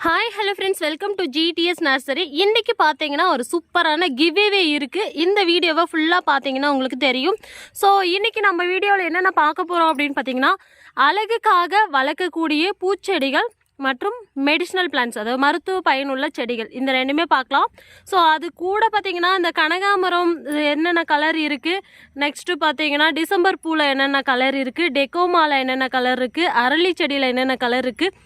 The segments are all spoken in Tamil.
Hi hello friends welcome to GTS nursery இன்றைக்கி பார்த்தீங்கன்னா ஒரு சூப்பரான கிவ்வே இருக்குது இந்த வீடியோவை ஃபுல்லாக பார்த்தீங்கன்னா உங்களுக்கு தெரியும். ஸோ இன்றைக்கி நம்ம வீடியோவில் என்னென்ன பார்க்க போகிறோம் அப்படின்னு பார்த்தீங்கன்னா அழகுக்காக வளர்க்கக்கூடிய பூச்செடிகள் மற்றும் மெடிஷனல் பிளான்ஸ் அதாவது மருத்துவ பயனுள்ள செடிகள். இந்த ரெண்டுமே பார்க்கலாம். ஸோ அது கூட பார்த்தீங்கன்னா இந்த கனகாமரம் என்னென்ன கலர் இருக்குது நெக்ஸ்ட்டு பார்த்தீங்கன்னா டிசம்பர் பூவில் என்னென்ன கலர் இருக்குது டெக்கோமாவில் என்னென்ன கலர் இருக்குது அரளி செடியில் என்னென்ன கலர் இருக்குது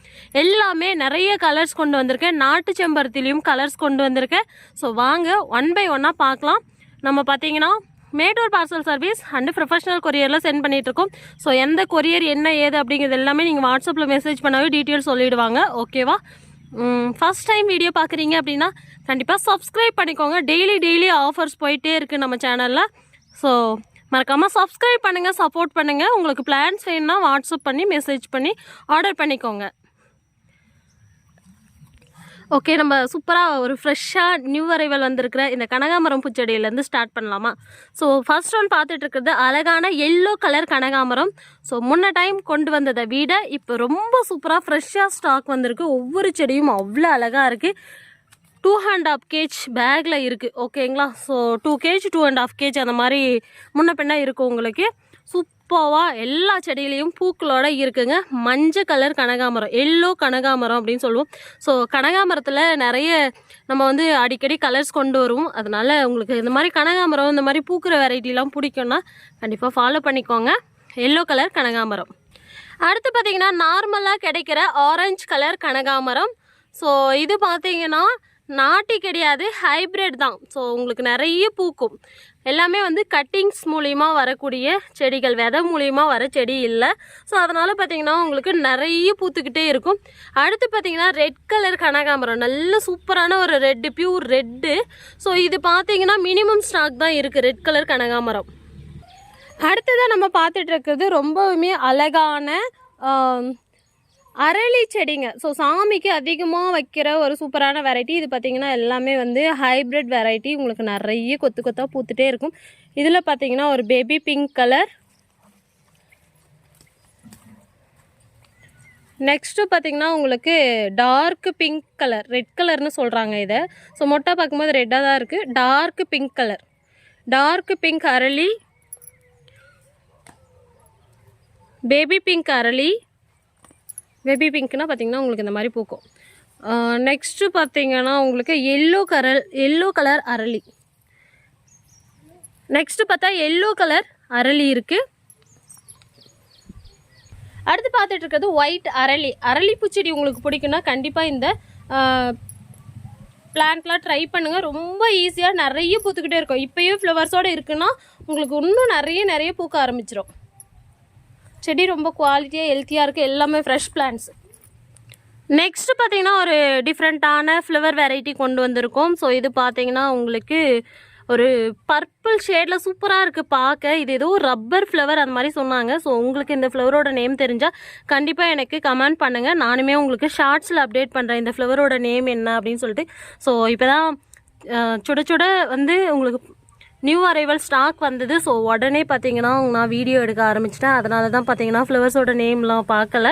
எல்லாமே நிறைய கலர்ஸ் கொண்டு வந்திருக்கேன். நாட்டு செம்பருத்திலையும் கலர்ஸ் கொண்டு வந்திருக்கேன். ஸோ வாங்க ஒன் பை ஒன்னாக பார்க்கலாம். நம்ம பார்த்தீங்கன்னா Mettur parcel service and professional கொரியரில் send பண்ணிகிட்ருக்கோம் இருக்கோம் ஸோ எந்த கொரியர் என்ன ஏது அப்படிங்கிறது எல்லாமே நீங்கள் வாட்ஸ்அப்பில் மெசேஜ் பண்ணாவே டீட்டெயில் சொல்லிவிடுவாங்க ஓகேவா ஃபஸ்ட் டைம் வீடியோ பார்க்குறீங்க அப்படின்னா கண்டிப்பாக சப்ஸ்கிரைப் பண்ணிக்கோங்க. டெய்லி டெய்லி ஆஃபர்ஸ் போயிட்டே இருக்குது நம்ம சேனலில் ஸோ மறக்காமல் சப்ஸ்கிரைப் பண்ணுங்கள் சப்போர்ட் பண்ணுங்கள் உங்களுக்கு பிளான்ஸ் வேணும்னா வாட்ஸ்அப் பண்ணி மெசேஜ் பண்ணி ஆர்டர் பண்ணிக்கோங்க. ஓகே நம்ம சூப்பராக ஒரு ஃப்ரெஷ்ஷாக நியூ அரைவல் வந்திருக்கிற இந்த கனகாமரம் பூச்செடியிலேருந்து ஸ்டார்ட் பண்ணலாமா? ஸோ ஃபர்ஸ்ட் ஒன் பார்த்துட்டு இருக்கிறது அழகான எல்லோ கலர் கனகாமரம். ஸோ முன்ன டைம் கொண்டு வந்ததை விட இப்போ ரொம்ப சூப்பராக ஃப்ரெஷ்ஷாக ஸ்டாக் வந்திருக்கு. ஒவ்வொரு செடியும் அவ்வளோ அழகாக இருக்குது டூ அண்ட் ஆஃப் கேஜ் பேக்கில் இருக்குது ஓகேங்களா so two cage two and half cage அந்த மாதிரி முன்ன பின்ன இருக்கும் உங்களுக்கு. சூப்பராக எல்லா செடியிலையும் பூக்களோட இருக்குங்க. மஞ்சள் கலர் கனகாமரம் எல்லோ கனகாமரம் அப்படின்னு சொல்லுவோம். ஸோ கனகாமரத்தில் நிறைய நம்ம வந்து அடிக்கடி கலர்ஸ் கொண்டு வருவோம். அதனால உங்களுக்கு இந்த மாதிரி கனகாமரம் இந்த மாதிரி பூக்கிற வெரைட்டிலாம் பிடிக்கும்னா கண்டிப்பாக ஃபாலோ பண்ணிக்கோங்க. எல்லோ கலர் கனகாமரம். அடுத்து பார்த்தீங்கன்னா நார்மலாக கிடைக்கிற ஆரஞ்சு கலர் கனகாமரம். ஸோ இது பார்த்தீங்கன்னா நாட்டி கிடையாது ஹைப்ரிட் தான். ஸோ உங்களுக்கு நிறைய பூக்கும். எல்லாமே வந்து கட்டிங்ஸ் மூலிமா வரக்கூடிய செடிகள் விதை மூலிமா வர செடி இல்லை. ஸோ அதனால் பார்த்திங்கன்னா உங்களுக்கு நிறைய பூத்துக்கிட்டே இருக்கும். அடுத்து பார்த்திங்கன்னா ரெட் கலர் கனகாமரம் நல்ல சூப்பரான ஒரு ரெட்டு பியூர் ரெட்டு ஸோ இது பார்த்திங்கன்னா மினிமம் ஸ்டாக் தான் இருக்குது ரெட் கலர் கனகாம்பரம். அடுத்ததாக நம்ம பார்த்துட்டு இருக்கிறது ரொம்பவுமே அழகான அரளி செடிங்க. ஸோ சாமிக்கு அதிகமாக வைக்கிற ஒரு சூப்பரான வெரைட்டி இது பார்த்தீங்கன்னா எல்லாமே வந்து ஹைப்ரிட் வெரைட்டி உங்களுக்கு நிறைய கொத்து கொத்தாக பூத்துட்டே இருக்கும். இதில் பார்த்திங்கன்னா ஒரு பேபி பிங்க் கலர் நெக்ஸ்ட்டு பார்த்தீங்கன்னா உங்களுக்கு டார்க் பிங்க் கலர் ரெட் கலர்னு சொல்கிறாங்க இதை. ஸோ மொட்டை பார்க்கும்போது ரெட்டாக தான் இருக்குது dark pink colour dark pink அரளி. பேபி பிங்க் அரளி. பேபி பிங்க்னா பார்த்திங்கன்னா உங்களுக்கு இந்த மாதிரி பூக்கும். நெக்ஸ்ட்டு பார்த்தீங்கன்னா உங்களுக்கு எல்லோ கரல் எல்லோ கலர் அரளி. நெக்ஸ்ட்டு பார்த்தா எல்லோ கலர் அரளி இருக்குது அடுத்து பார்த்துட்டு இருக்கிறது ஒயிட் அரளி. அரளி பூச்செடி உங்களுக்கு பிடிக்குன்னா கண்டிப்பாக இந்த பிளான்ட்லாம் ட்ரை பண்ணுங்கள் ரொம்ப ஈஸியாக நிறைய பூத்துக்கிட்டே இருக்கும். இப்போயும் ஃப்ளவர்ஸோடு இருக்குன்னா உங்களுக்கு இன்னும் நிறைய நிறைய பூக்க ஆரம்பிச்சிடும் செடி ரொம்ப குவாலிட்டியாக ஹெல்த்தியாக இருக்குது எல்லாமே ஃப்ரெஷ் பிளான்ட்ஸ் நெக்ஸ்ட் பார்த்தீங்கன்னா ஒரு டிஃப்ரெண்ட்டான ஃப்ளவர் வெரைட்டி கொண்டு வந்திருக்கோம். ஸோ இது பார்த்தீங்கன்னா உங்களுக்கு ஒரு பர்பிள் ஷேடில் சூப்பராக இருக்குது பார்க்க. இது ஏதோ ரப்பர் ஃப்ளவர் அந்த மாதிரி சொன்னாங்க. ஸோ உங்களுக்கு இந்த ஃப்ளவரோட நேம் தெரிஞ்சால் கண்டிப்பாக எனக்கு கமெண்ட் பண்ணுங்கள் நானுமே உங்களுக்கு ஷார்ட்ஸில் அப்டேட் பண்ணுறேன் இந்த ஃப்ளவரோட நேம் என்ன அப்படின்னு சொல்லிட்டு. ஸோ இப்போ தான் சுட சுட வந்து உங்களுக்கு நியூ அரைவல் ஸ்டாக் வந்தது. ஸோ உடனே பார்த்தீங்கன்னா நான் வீடியோ எடுக்க ஆரம்பிச்சிட்டேன். அதனால தான் பார்த்தீங்கன்னா ஃப்ளவர்ஸோட நேம்லாம் பார்க்கல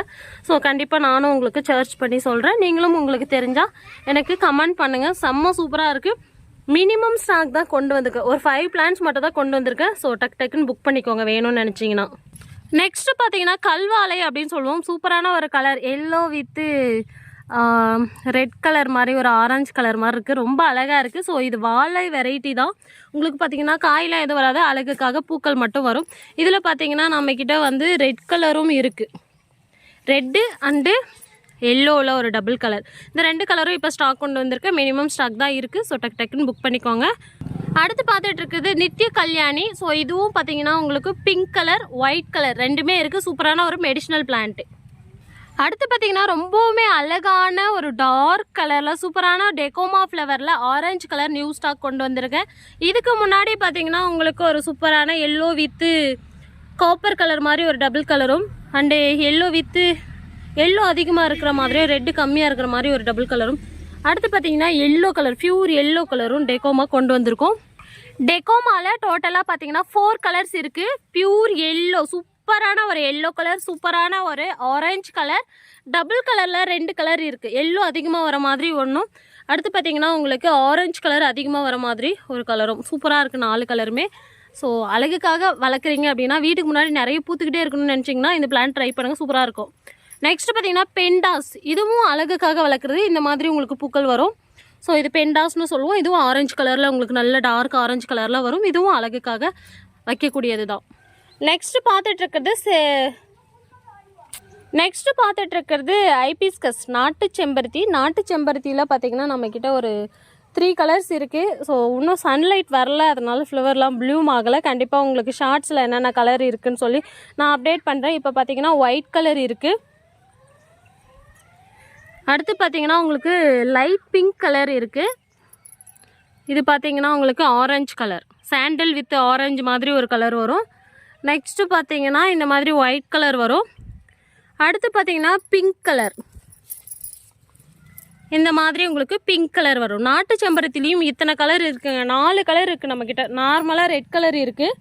ஸோ கண்டிப்பாக நானும் உங்களுக்கு சர்ச் பண்ணி சொல்கிறேன் நீங்களும் உங்களுக்கு தெரிஞ்சால் எனக்கு கமெண்ட் பண்ணுங்கள் செம்ம சூப்பராக இருக்குது மினிமம் ஸ்டாக் தான் கொண்டு வந்திருக்கேன் ஒரு ஃபைவ் பிளான்ஸ் மட்டும் தான் கொண்டு வந்திருக்கேன் ஸோ டக் டக்குன்னு புக் பண்ணிக்கோங்க. வேணும்னு நினச்சிங்கன்னா. நெக்ஸ்ட் பார்த்தீங்கன்னா கல்வாழை அப்படின்னு சொல்லுவோம். சூப்பரான ஒரு colour yellow with red colour மாதிரி ஒரு ஆரஞ்சு கலர் மாதிரி இருக்குது ரொம்ப அழகாக இருக்குது ஸோ இது வாழை வெரைட்டி தான். உங்களுக்கு பார்த்தீங்கன்னா காயெலாம் எதுவும் வராது. அழகுக்காக பூக்கள் மட்டும் வரும். இதில் பார்த்தீங்கன்னா நம்மக்கிட்ட வந்து ரெட் கலரும் இருக்குது ரெட்டு அண்டு எல்லோவில் ஒரு டபுள் கலர் இந்த ரெண்டு கலரும் இப்போ ஸ்டாக் கொண்டு வந்திருக்கு. மினிமம் ஸ்டாக் தான் இருக்குது ஸோ டக் டக்குன்னு புக் பண்ணிக்கோங்க. அடுத்து பார்த்துட்டு இருக்குது நித்ய கல்யாணி. ஸோ இதுவும் பார்த்தீங்கன்னா உங்களுக்கு பிங்க் கலர் ஒயிட் கலர் ரெண்டுமே இருக்குது சூப்பரான ஒரு மெடிஷ்னல் பிளான்ட்டு அடுத்து பார்த்தீங்கன்னா ரொம்பவுமே அழகான ஒரு டார்க் கலரில் சூப்பரான டெக்கோமா ஃப்ளவரில் ஆரஞ்சு கலர் நியூ ஸ்டாக் கொண்டு வந்திருக்கேன். இதுக்கு முன்னாடி பார்த்தீங்கன்னா உங்களுக்கு ஒரு சூப்பரான எல்லோ வித்து காப்பர் கலர் மாதிரி ஒரு டபுள் கலரும் அண்டு எல்லோ வித்து எல்லோ அதிகமாக இருக்கிற மாதிரியும் ரெட்டு கம்மியாக இருக்கிற மாதிரி ஒரு டபுள் கலரும் அடுத்து பார்த்தீங்கன்னா எல்லோ கலர் பியூர் எல்லோ கலரும் டெக்கோமா கொண்டு வந்திருக்கோம். டெக்கோமாவில் டோட்டலாக பார்த்தீங்கன்னா ஃபோர் கலர்ஸ் இருக்குது பியூர் எல்லோ சூப்பர் சூப்பரான ஒரு எல்லோ கலர் சூப்பரான ஒரு ஆரஞ்சு கலர் டபுள் கலரில் ரெண்டு கலர் இருக்குது எல்லோ அதிகமாக வர மாதிரி ஒன்றும் அடுத்து பார்த்தீங்கன்னா உங்களுக்கு ஆரஞ்சு கலர் அதிகமாக வர மாதிரி ஒரு கலரும் சூப்பராக இருக்குது நாலு கலருமே ஸோ அழகுக்காக வளர்க்குறீங்க அப்படின்னா வீட்டுக்கு முன்னாடி நிறைய பூத்துக்கிட்டே இருக்கணும்னு நினச்சிங்கன்னா இந்த பிளான் ட்ரை பண்ணுங்கள் சூப்பராக இருக்கும். நெக்ஸ்ட் பார்த்தீங்கன்னா பெண்டாஸ் இதுவும் அழகுக்காக வளர்க்குறது. இந்த மாதிரி உங்களுக்கு பூக்கள் வரும். ஸோ இது பெண்டாஸ்னு சொல்லுவோம். இதுவும் ஆரஞ்சு கலரில் உங்களுக்கு நல்ல டார்க் ஆரஞ்சு கலரில் வரும். இதுவும் அழகுக்காக வைக்கக்கூடியது தான் நெக்ஸ்ட்டு பார்த்துட்டு இருக்கிறது சே நெக்ஸ்ட் பார்த்துட்டு இருக்கிறது ஐபிஸ்கஸ். நாட்டு செம்பருத்தி. நாட்டு செம்பருத்தியில் பார்த்தீங்கன்னா நம்மக்கிட்ட ஒரு த்ரீ கலர்ஸ் இருக்குது ஸோ இன்னும் சன்லைட் வரல. அதனால் ஃப்ளவர்லாம் ப்ளூம் ஆகலை. கண்டிப்பாக உங்களுக்கு ஷார்ட்ஸில் என்னென்ன கலர் இருக்குன்னு சொல்லி நான் அப்டேட் பண்ணுறேன் இப்போ பார்த்தீங்கன்னா ஒயிட் கலர் இருக்குது அடுத்து பார்த்தீங்கன்னா உங்களுக்கு லைட் பிங்க் கலர் இருக்குது இது பார்த்திங்கன்னா உங்களுக்கு ஆரஞ்சு கலர் சாண்டில் வித் ஆரஞ்சு மாதிரி ஒரு கலர் வரும். நெக்ஸ்ட்டு பார்த்தீங்கன்னா இந்த மாதிரி ஒயிட் கலர் வரும். அடுத்து பார்த்தீங்கன்னா பிங்க் கலர் இந்த மாதிரி உங்களுக்கு பிங்க் கலர் வரும். நாட்டு செம்பருத்திலையும் இத்தனை கலர் இருக்குங்க நாலு கலர் இருக்குது நம்மக்கிட்ட நார்மலாக ரெட் கலர் இருக்குது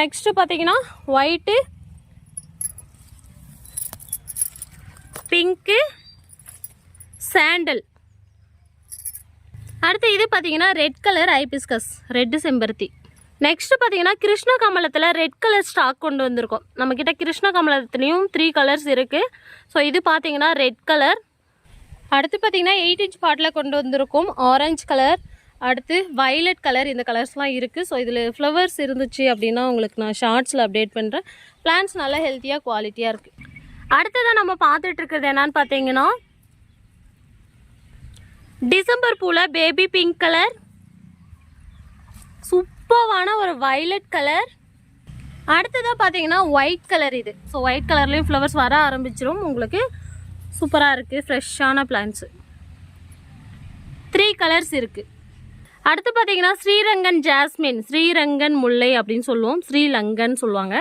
நெக்ஸ்ட்டு பார்த்தீங்கன்னா ஒயிட்டு பிங்க்கு சாண்டல் அடுத்து இது பார்த்தீங்கன்னா ரெட் கலர் ஐபிஸ்கஸ் ரெட்டு செம்பருத்தி. நெக்ஸ்ட் பார்த்தீங்கன்னா கிருஷ்ண கமலத்தில் ரெட் கலர் ஸ்டாக் கொண்டு வந்திருக்கோம். நம்மக்கிட்ட கிருஷ்ண கமலத்துலேயும் த்ரீ கலர்ஸ் இருக்குது ஸோ இது பார்த்தீங்கன்னா ரெட் கலர் அடுத்து பார்த்தீங்கன்னா எயிட் இன்ச் பாட்டில் கொண்டு வந்திருக்கோம் ஆரஞ்சு கலர் அடுத்து வயலட் கலர் இந்த கலர்ஸ்லாம் இருக்குது ஸோ இதில் ஃப்ளவர்ஸ் இருந்துச்சு அப்படின்னா உங்களுக்கு நான் ஷார்ட்ஸில் அப்டேட் பண்ணுறேன் பிளான்ஸ் நல்லா ஹெல்த்தியாக குவாலிட்டியாக இருக்குது அடுத்ததான் நம்ம பார்த்துட்ருக்குறது என்னன்னு பார்த்தீங்கன்னா டிசம்பர் பூவில் பேபி பிங்க் கலர் இப்போவான ஒரு வைலட் கலர் அடுத்ததாக பார்த்தீங்கன்னா ஒயிட் கலர் இது. ஸோ ஒயிட் கலர்லேயும் ஃப்ளவர்ஸ் வர ஆரம்பிச்சிரும். உங்களுக்கு சூப்பராக இருக்குது ஃப்ரெஷ்ஷான பிளான்ஸு த்ரீ கலர்ஸ் இருக்குது அடுத்து பார்த்தீங்கன்னா ஸ்ரீரங்கன் ஜாஸ்மின் ஸ்ரீரங்கன் முல்லை அப்படின்னு சொல்லுவோம். ஸ்ரீலங்கன் சொல்லுவாங்க.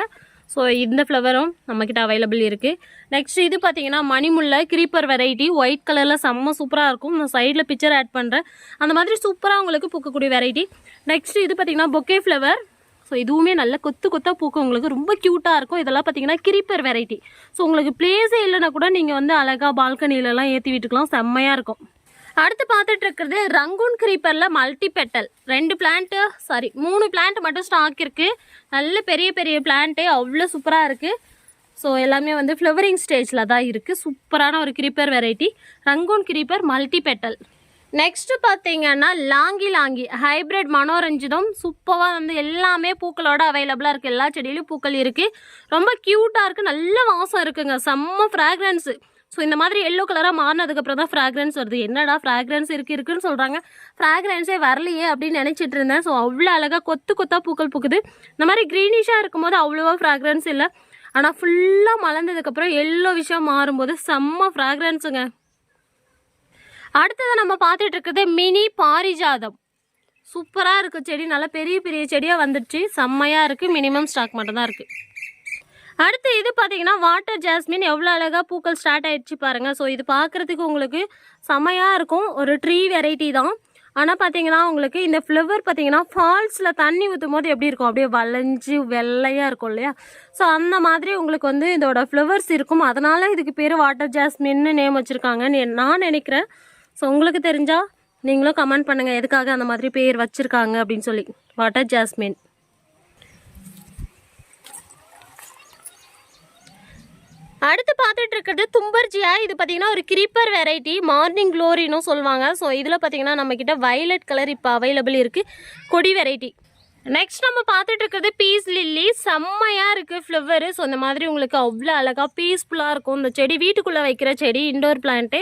ஸோ இந்த ஃப்ளவரும் நம்மக்கிட்ட அவைலபிள் இருக்குது நெக்ஸ்ட் இது பார்த்தீங்கன்னா மணிமுல்லை க்ரீப்பர் வெரைட்டி ஒயிட் கலரில் செம்ம சூப்பராக இருக்கும். நான் சைடில் பிக்சர் ஆட் பண்ணுறேன் அந்த மாதிரி சூப்பராக உங்களுக்கு பூக்கக்கூடிய வெரைட்டி நெக்ஸ்ட் இது பார்த்தீங்கன்னா பொக்கே ஃப்ளவர் ஸோ இதுவுமே நல்ல கொத்து கொத்தாக பூக்கும். உங்களுக்கு ரொம்ப க்யூட்டாக இருக்கும். இதெல்லாம் பார்த்தீங்கன்னா கிரிப்பர் வெரைட்டி ஸோ உங்களுக்கு பிளேஸே இல்லைன்னா கூட நீங்கள் வந்து அழகாக பால்கனிலலாம் ஏற்றி விட்டுக்கலாம். செம்மையாக இருக்கும். அடுத்து பார்த்துட்டு இருக்கிறது ரங்கூன் கிரீப்பரில் மல்டி பெட்டல் ரெண்டு பிளான்ட்டு சாரி மூணு பிளான்ட் மட்டும் ஸ்டாக் இருக்குது நல்ல பெரிய பெரிய பிளான்ட்டு அவ்வளோ சூப்பராக இருக்குது ஸோ எல்லாமே வந்து ஃப்ளவரிங் ஸ்டேஜில் தான் இருக்குது சூப்பரான ஒரு creeper variety Rangoon creeper multi petal next பார்த்தீங்கன்னா லாங்கி லாங்கி ஹைப்ரிட் மனோரஞ்சிதம். சூப்பராக வந்து எல்லாமே பூக்களோட அவைலபிளாக இருக்குது எல்லா செடியிலும் பூக்கள் இருக்குது ரொம்ப க்யூட்டாக இருக்குது நல்ல வாசம் இருக்குங்க. செம்ம ஃப்ராக்ரன்ஸு ஸோ இந்த மாதிரி எல்லோ கலராக மாறினதுக்கப்புறம் தான் ஃப்ராக்ரன்ஸ் வருது. என்னடா ஃப்ராக்ரன்ஸ் இருக்குது இருக்குன்னு சொல்கிறாங்க ஃப்ராக்ரன்ஸே வரலையே அப்படின்னு நினச்சிட்டு இருந்தேன். ஸோ அவ்வளோ அழகாக கொத்து கொத்தாக பூக்கள் பூக்குது. இந்த மாதிரி க்ரீனிஷாக இருக்கும்போது அவ்வளோவா ஃப்ராக்ரன்ஸ் இல்லை. ஆனால் ஃபுல்லாக மலர்ந்ததுக்கப்புறம் எல்லோ விஷயம் மாறும்போது செம்ம ஃப்ராக்ரன்ஸுங்க அடுத்தது நம்ம பார்த்துட்டு இருக்கிறது மினி பாரிஜாதம். சூப்பராக இருக்குது செடி. நல்லா பெரிய பெரிய செடியாக வந்துடுச்சு. செம்மையாக இருக்குது மினிமம் ஸ்டாக் மட்டும்தான் இருக்குது அடுத்து இது பார்த்தீங்கன்னா வாட்டர் ஜாஸ்மின் எவ்வளோ அழகாக பூக்கள் ஸ்டார்ட் ஆயிடுச்சு பாருங்கள் ஸோ இது பார்க்குறதுக்கு உங்களுக்கு செமையாக இருக்கும். ஒரு ட்ரீ வெரைட்டி தான். ஆனால் பார்த்தீங்கன்னா உங்களுக்கு இந்த ஃப்ளவர் பார்த்தீங்கன்னா ஃபால்ஸில் தண்ணி ஊற்றும் போது எப்படி இருக்கும்? அப்படியே வளைஞ்சு வெள்ளையாக இருக்கும் இல்லையா? ஸோ அந்த மாதிரி உங்களுக்கு வந்து இதோட ஃப்ளவர்ஸ் இருக்கும். அதனால் இதுக்கு பேர் வாட்டர் ஜாஸ்மின்னு நேம் வச்சுருக்காங்கன்னு நான் நினைக்கிறேன். ஸோ உங்களுக்கு தெரிஞ்சால் நீங்களும் கமெண்ட் பண்ணுங்கள் எதுக்காக அந்த மாதிரி பேர் வச்சுருக்காங்க அப்படின்னு சொல்லி. வாட்டர் ஜாஸ்மின் அடுத்து பார்த்துட்டு இருக்கிறது தும்பர்ஜியா. இது பார்த்தீங்கன்னா ஒரு கிரீப்பர் வெரைட்டி மார்னிங் க்ளோரினும் சொல்லுவாங்க. ஸோ இதில் பார்த்தீங்கன்னா நம்மக்கிட்ட வயலட் கலர் இப்போ அவைலபிள் இருக்குது கொடி வெரைட்டி நெக்ஸ்ட் நம்ம பார்த்துட்டு இருக்கிறது பீஸ் லில்லி செம்மையாக இருக்குது ஃப்ளவரு ஸோ இந்த மாதிரி உங்களுக்கு அவ்வளோ அழகாக பீஸ்ஃபுல்லாக இருக்கும். இந்த செடி வீட்டுக்குள்ளே வைக்கிற செடி இண்டோர் பிளான்ட்டு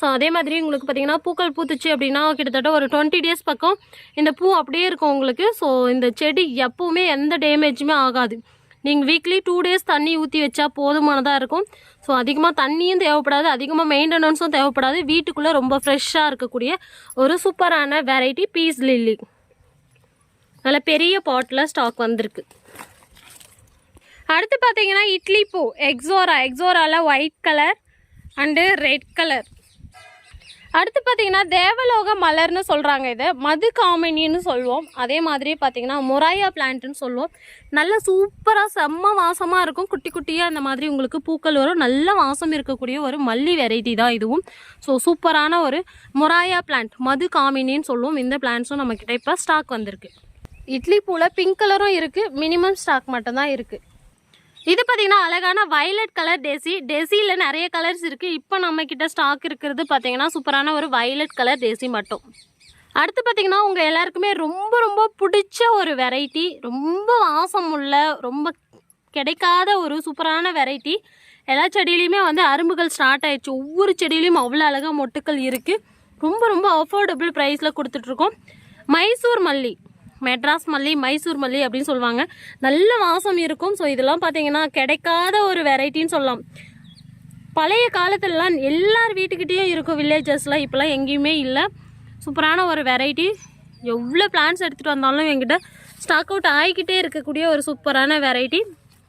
ஸோ அதே மாதிரி உங்களுக்கு பார்த்தீங்கன்னா பூக்கள் பூத்துச்சு அப்படின்னா கிட்டத்தட்ட ஒரு டுவெண்ட்டி டேஸ் பக்கம் இந்த பூ அப்படியே இருக்கும் உங்களுக்கு. ஸோ இந்த செடி எப்போவுமே எந்த டேமேஜுமே ஆகாது. நீங்கள் வீக்லி டூ டேஸ் தண்ணி ஊற்றி வச்சா போதுமானதாக இருக்கும். ஸோ அதிகமாக தண்ணியும் தேவைப்படாது. அதிகமாக மெயின்டெனன்ஸும் தேவைப்படாது. வீட்டுக்குள்ளே ரொம்ப ஃப்ரெஷ்ஷாக இருக்கக்கூடிய ஒரு சூப்பரான வெரைட்டி பீஸ் லில்லி நல்ல பெரிய பாட்டில் ஸ்டாக் வந்திருக்கு. அடுத்து பார்த்தீங்கன்னா இட்லி பூ. Ixora எக்ஸோராவில் white colour and red colour அடுத்து பார்த்தீங்கன்னா தேவலோக மலர்னு சொல்கிறாங்க இதை. மது காமினின்னு சொல்லுவோம். அதே மாதிரி பார்த்தீங்கன்னா மொராயா பிளான்ட்னு சொல்லுவோம். நல்ல சூப்பராக செம்ம வாசமாக இருக்கும். குட்டி குட்டியாக அந்த மாதிரி உங்களுக்கு பூக்கள் வரும். நல்ல வாசம் இருக்கக்கூடிய ஒரு மல்லி வெரைட்டி தான் இதுவும். ஸோ சூப்பரான ஒரு மொராயா பிளான்ட் மது காமினின்னு சொல்லுவோம். இந்த பிளான்ட்ஸும் நம்மக்கிட்ட இப்போ ஸ்டாக் வந்திருக்கு. இட்லி பூவில் பிங்க் கலரும் இருக்குது மினிமம் ஸ்டாக் மட்டும்தான் இருக்குது இது பார்த்தீங்கன்னா அழகான வயலட் கலர் டெசி டெசியில் நிறைய கலர்ஸ் இருக்குது இப்போ நம்மக்கிட்ட ஸ்டாக் இருக்கிறது பார்த்தீங்கன்னா சூப்பரான ஒரு வயலட் கலர் டெசி மட்டும். அடுத்து பார்த்தீங்கன்னா உங்கள் எல்லாருக்குமே ரொம்ப ரொம்ப பிடிச்ச ஒரு வெரைட்டி ரொம்ப வாசம் உள்ள ரொம்ப கிடைக்காத ஒரு சூப்பரான வெரைட்டி எல்லா செடியிலையுமே வந்து அரும்புகள் ஸ்டார்ட் ஆயிடுச்சு. ஒவ்வொரு செடியிலையும் அவ்வளோ அழகாக மொட்டுக்கள் இருக்குது ரொம்ப ரொம்ப அஃபோர்டபுள் ப்ரைஸில் கொடுத்துட்ருக்கோம் மைசூர் மல்லி. மெட்ராஸ் மல்லி மைசூர் மல்லி அப்படின்னு சொல்லுவாங்க. நல்ல வாசம் இருக்கும். ஸோ இதெல்லாம் பார்த்தீங்கன்னா கிடைக்காத ஒரு வெரைட்டின்னு சொல்லலாம். பழைய காலத்துலலாம் எல்லார் வீட்டுக்கிட்டேயும் இருக்கும் வில்லேஜஸில் இப்போலாம் எங்கேயுமே இல்லை. சூப்பரான ஒரு வெரைட்டி எவ்வளோ பிளான்ஸ் எடுத்துகிட்டு வந்தாலும் எங்கிட்ட ஸ்டாக் அவுட் ஆகிக்கிட்டே இருக்கக்கூடிய ஒரு சூப்பரான வெரைட்டி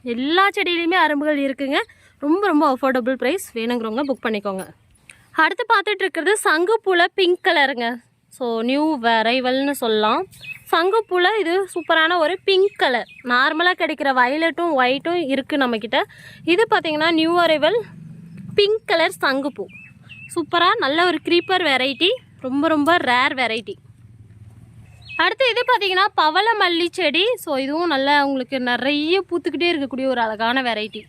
எல்லா செடியிலையுமே அரும்புகள் இருக்குங்க. ரொம்ப ரொம்ப அஃபோர்டபுள் ப்ரைஸ் வேணுங்கிறவங்க புக் பண்ணிக்கோங்க. அடுத்து பார்த்துட்டு இருக்கிறது சங்குப்பூவில் பிங்க் கலருங்க ஸோ நியூ வெரைவல்னு சொல்லலாம். சங்கப்பூவில் இது சூப்பரான ஒரு பிங்க் கலர் நார்மலாக கிடைக்கிற வயலட்டும் ஒயிட்டும் இருக்குது நம்மக்கிட்ட இது பார்த்தீங்கன்னா நியூ அரைவல் பிங்க் கலர் சங்குப்பூ சூப்பராக நல்ல ஒரு க்ரீப்பர் வெரைட்டி ரொம்ப ரொம்ப ரேர் வெரைட்டி அடுத்து இது பார்த்தீங்கன்னா பவள மல்லி செடி. ஸோ இதுவும் நல்லா உங்களுக்கு நிறைய பூத்துக்கிட்டே இருக்கக்கூடிய ஒரு அழகான வெரைட்டி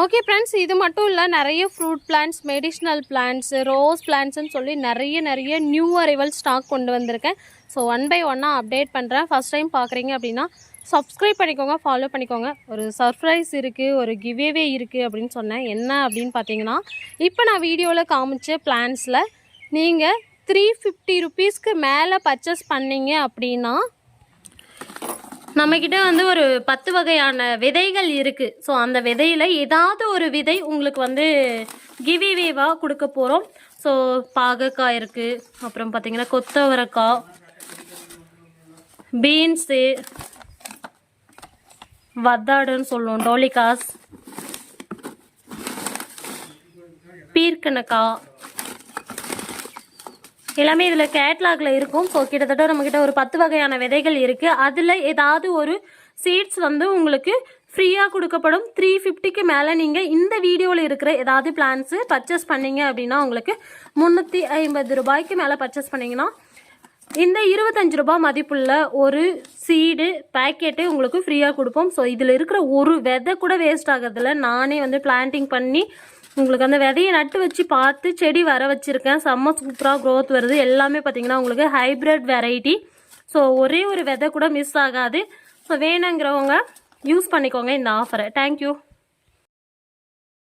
ஓகே ஃப்ரெண்ட்ஸ் இது மட்டும் இல்லை நிறைய fruit plants medicinal plants rose பிளான்ட்ஸ்னு சொல்லி நிறைய நிறைய நியூ அரைவல் ஸ்டாக் கொண்டு வந்திருக்கேன். ஸோ ஒன் பை ஒன்னாக அப்டேட் பண்ணுறேன் ஃபஸ்ட் டைம் பார்க்குறீங்க அப்படின்னா சப்ஸ்கிரைப் பண்ணிக்கோங்க ஃபாலோ பண்ணிக்கோங்க. ஒரு சர்ப்ரைஸ் இருக்குது ஒரு கிவ்வேவே இருக்குது அப்படின்னு சொன்னேன். என்ன அப்படின்னு பார்த்தீங்கன்னா இப்போ நான் வீடியோவில் காமிச்ச பிளான்ஸில் நீங்கள் த்ரீ ஃபிஃப்டி ருபீஸ்க்கு மேலே பர்ச்சேஸ் பண்ணீங்க அப்படின்னா நம்மக்கிட்ட வந்து ஒரு பத்து வகையான விதைகள் இருக்குது ஸோ அந்த விதையில் ஏதாவது ஒரு விதை உங்களுக்கு வந்து கிவிவேவாக கொடுக்க போகிறோம் ஸோ பாகக்காய் இருக்குது அப்புறம் பார்த்தீங்கன்னா கொத்தவரக்காய் பீன்ஸு வத்தாடுன்னு சொல்லுவோம். டோலிகாஸ் பீர்க்கணக்காய் எல்லாமே இதில் கேட்லாகில் இருக்கும். ஸோ கிட்டத்தட்ட நம்மக்கிட்ட ஒரு பத்து வகையான விதைகள் இருக்குது அதில் ஏதாவது ஒரு சீட்ஸ் வந்து உங்களுக்கு ஃப்ரீயாக கொடுக்கப்படும். த்ரீ ஃபிஃப்டிக்கு மேலே நீங்கள் இந்த வீடியோவில் இருக்கிற ஏதாவது பிளான்ஸு பர்ச்சேஸ் பண்ணீங்க அப்படின்னா உங்களுக்கு முந்நூற்றி ஐம்பது ரூபாய்க்கு மேலே பர்ச்சேஸ் பண்ணிங்கன்னா இந்த இருபத்தஞ்சு ரூபாய் மதிப்புள்ள ஒரு சீடு பேக்கெட்டு உங்களுக்கு ஃப்ரீயாக கொடுப்போம். ஸோ இதில் இருக்கிற ஒரு விதை கூட வேஸ்ட் ஆகிறதுல நானே வந்து பிளான்டிங் பண்ணி உங்களுக்கு அந்த விதையை நட்டு வச்சு பார்த்து செடி வர வச்சுருக்கேன். செம்ம சூப்பராக க்ரோத் வருது. எல்லாமே பார்த்தீங்கன்னா உங்களுக்கு ஹைப்ரிட் வெரைட்டி ஸோ ஒரே ஒரு விதை கூட மிஸ் ஆகாது. ஸோ வேணுங்கிறவங்க யூஸ் பண்ணிக்கோங்க இந்த ஆஃபரை தேங்க்யூ